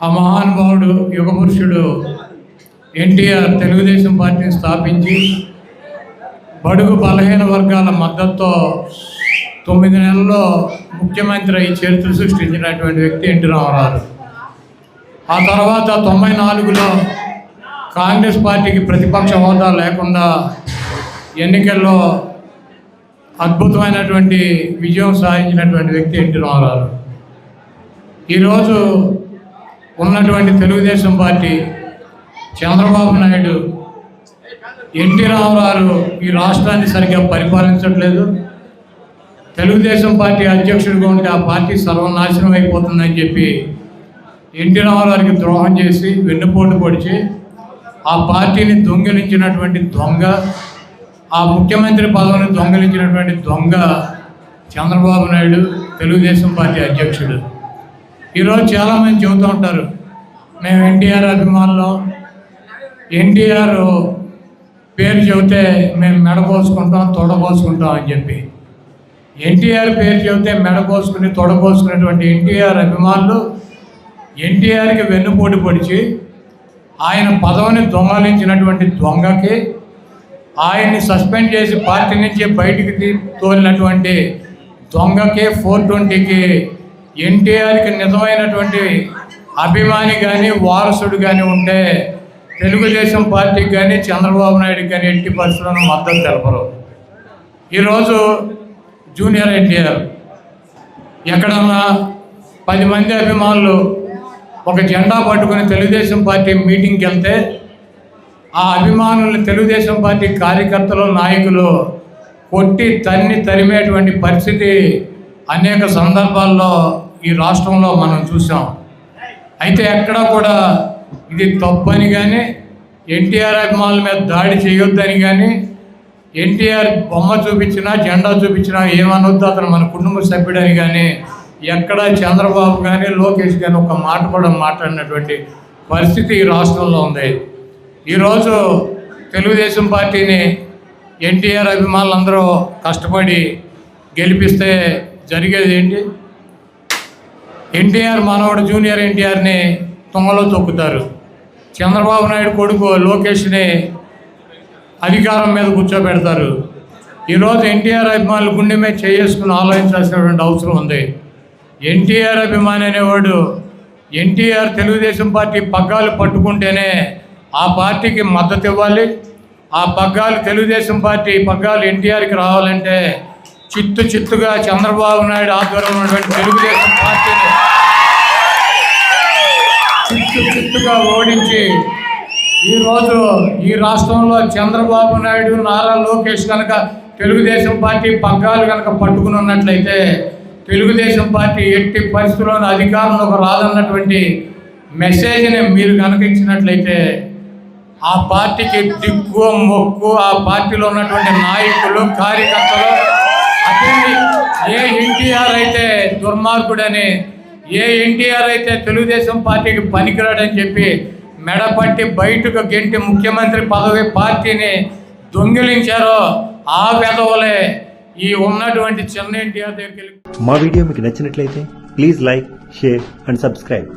ఆ మహానుభావుడు యుగపురుషుడు ఎన్టీఆర్ తెలుగుదేశం పార్టీని స్థాపించి బడుగు బలహీన వర్గాల మద్దతుతో తొమ్మిది నెలల్లో ముఖ్యమంత్రి అయి చరిత్ర సృష్టించినటువంటి వ్యక్తి ఎన్టీ రామారావు. ఆ తర్వాత తొంభై నాలుగులో కాంగ్రెస్ పార్టీకి ప్రతిపక్ష హోదా లేకుండా ఎన్నికల్లో అద్భుతమైనటువంటి విజయం సాధించినటువంటి వ్యక్తి ఎన్టీ రామారావు. ఈరోజు ఉన్నటువంటి తెలుగుదేశం పార్టీ చంద్రబాబు నాయుడు ఎన్టీ రామారావు ఈ రాష్ట్రాన్ని సరిగ్గా పరిపాలించట్లేదు. తెలుగుదేశం పార్టీ అధ్యక్షుడిగా ఉంటే ఆ పార్టీ సర్వనాశనం అయిపోతుందని చెప్పి ఎన్టీ రామారావుకి ద్రోహం చేసి వెన్నుపోటు పొడిచి ఆ పార్టీని దొంగిలించినటువంటి దొంగ ఆ ముఖ్యమంత్రి పదవిని దొంగిలించినటువంటి దొంగ చంద్రబాబు నాయుడు తెలుగుదేశం పార్టీ అధ్యక్షుడు. ఈరోజు చాలామంది చెబుతూ ఉంటారు మేము ఎన్టీఆర్ అభిమానులు. ఎన్టీఆర్ పేరు చెబితే మేము మెడపోసుకుంటాం తొడపోసుకుంటాం అని చెప్పి. ఎన్టీఆర్ పేరు చెబితే మెడపోసుకుని తొడపోసుకునేటువంటి ఎన్టీఆర్ అభిమానులు ఎన్టీఆర్కి వెన్నుపోటు పొడిచి ఆయన పదవిని దొంగలించినటువంటి దొంగకి ఆయన్ని సస్పెండ్ చేసి పార్టీ నుంచి బయటికి తోలినటువంటి దొంగకి ఫోర్ ట్వంటీకి ఎన్టీఆర్కి నిజమైనటువంటి అభిమాని కానీ వారసుడు కానీ ఉంటే తెలుగుదేశం పార్టీకి కానీ చంద్రబాబు నాయుడుకి కానీ ఎట్టి పరిస్థితులను మద్దతు తెలపరు. ఈరోజు జూనియర్ ఎన్టీఆర్. ఎక్కడన్నా పది మంది అభిమానులు ఒక జెండా పట్టుకుని తెలుగుదేశం పార్టీ మీటింగ్కి వెళ్తే ఆ అభిమానులు తెలుగుదేశం పార్టీ కార్యకర్తలు నాయకులు కొట్టి తన్ని తరిమేటువంటి పరిస్థితి అనేక సందర్భాల్లో ఈ రాష్ట్రంలో మనం చూసాం అయితే ఎక్కడా కూడా ఇది తప్పని కానీ ఎన్టీఆర్ అభిమానుల మీద దాడి చేయొద్దని కానీ ఎన్టీఆర్ బొమ్మ చూపించినా జెండా చూపించినా ఏమనొద్దు అతను మన కుటుంబ సభ్యుడని కానీ ఎక్కడ చంద్రబాబు కానీ లోకేష్ కానీ ఒక మాట కూడా మాట్లాడినటువంటి పరిస్థితి ఈ రాష్ట్రంలో ఉంది. ఈరోజు తెలుగుదేశం పార్టీని ఎన్టీఆర్ అభిమానులందరూ కష్టపడి గెలిపిస్తే జరిగేది ఏంటి? ఎన్టీఆర్ మనవడు జూనియర్ ఎన్టీఆర్ని తుంగలో తొక్కుతారు. చంద్రబాబు నాయుడు కొడుకు లోకేష్ని అధికారం మీద కూర్చోబెడతారు. ఈరోజు ఎన్టీఆర్ అభిమానులు గుండె మీద చేసుకుని ఆలోచించాల్సినటువంటి అవసరం ఉంది. ఎన్టీఆర్ అభిమాని అనేవాడు ఎన్టీఆర్ తెలుగుదేశం పార్టీ పగ్గాలు పట్టుకుంటేనే ఆ పార్టీకి మద్దతు ఇవ్వాలి. ఆ పగ్గాలు తెలుగుదేశం పార్టీ పగ్గాలు ఎన్టీఆర్కి రావాలంటే చిత్తు చిత్తుగా చంద్రబాబు నాయుడు ఆధ్వర్యంలో ఉన్నటువంటి తెలుగుదేశం పార్టీని చిత్తు చిత్తుగా ఓడించి ఈరోజు ఈ రాష్ట్రంలో చంద్రబాబు నాయుడు నారా లోకేష్ కనుక తెలుగుదేశం పార్టీ పగ్గాలు కనుక పట్టుకుని ఉన్నట్లయితే తెలుగుదేశం పార్టీ ఎట్టి పరిస్థితుల్లోనూ అధికారంలోకి రాదన్నటువంటి మెసేజ్ని మీరు కనుక ఇచ్చినట్లయితే ఆ పార్టీకి దిక్కు మొక్కు ఆ పార్టీలో ఉన్నటువంటి నాయకులు కార్యకర్తలు ఏ ఎన్టీఆర్ అయితే దుర్మార్గుడని ఏ ఎన్టీఆర్ అయితే తెలుగుదేశం పార్టీకి పనికిరాడని చెప్పి మెడపట్టి బయటకు గెంటి ముఖ్యమంత్రి పదవి పార్టీని దొంగిలించారో ఆ పెదవులే ఈ ఉన్నటువంటి చిన్న ఎన్టీఆర్ దగ్గరికి వెళ్ళి మా వీడియో మీకు నచ్చినట్లయితే please like share and subscribe.